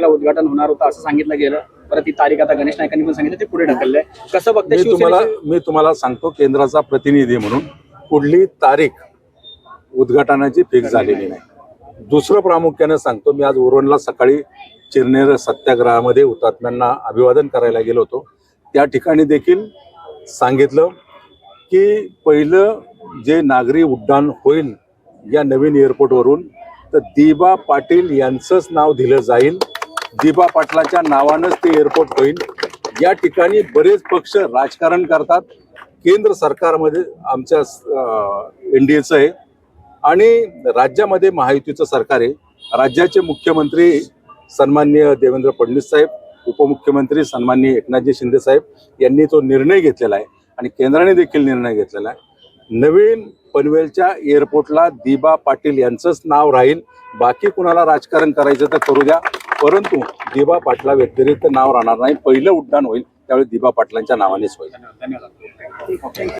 तारखेला उद्घाटन होणार होतं असं सांगितलं गेलं. परत ती तारीख आता गणेश नायकांनी पण सांगितलं ते पुढे ढकललंय कसं बघते मी तुम्हाला मी तुम्हाला सांगतो केंद्राचा प्रतिनिधी म्हणून कुठली तारीख उद्घाटनाची फिक्स झालेली नाही. दुसरं प्रामुख्याने सांगतो मी आज उरणला सकाळी चिरनेर सत्याग्रहामध्ये हुतात्म्यांना अभिवादन करायला गेलो होतो. त्या ठिकाणी देखील सांगितलं की पहिलं जे नागरी उड्डाण होईल या नवीन एअरपोर्टवरून तर दिबा पाटील यांचंच नाव दिलं जाईल. दिबा पाटलाच्या नावानंच ते एअरपोर्ट होईल. या ठिकाणी बरेच पक्ष राजकारण करतात. केंद्र सरकारमध्ये आमच्या एन डी एचं आहे. आणि राज्यामध्ये महायुतीचं सरकार आहे. राज्याचे मुख्यमंत्री सन्माननीय देवेंद्र फडणवीस साहेब उपमुख्यमंत्री सन्माननीय एकनाथजी शिंदे साहेब यांनी तो निर्णय घेतलेला आहे आणि केंद्राने देखील निर्णय घेतलेला आहे. नवीन पनवेलच्या एअरपोर्टला दिबा पाटील यांचंच नाव राहील. बाकी कुणाला राजकारण करायचं तर करू द्या. परंतु दिबा पाटला व्यतिरिक्त नाव राहणार नाही. पहिलं उड्डाण होईल त्यावेळी दिबा पाटलांच्या नावानेच होईल. धन्यवाद.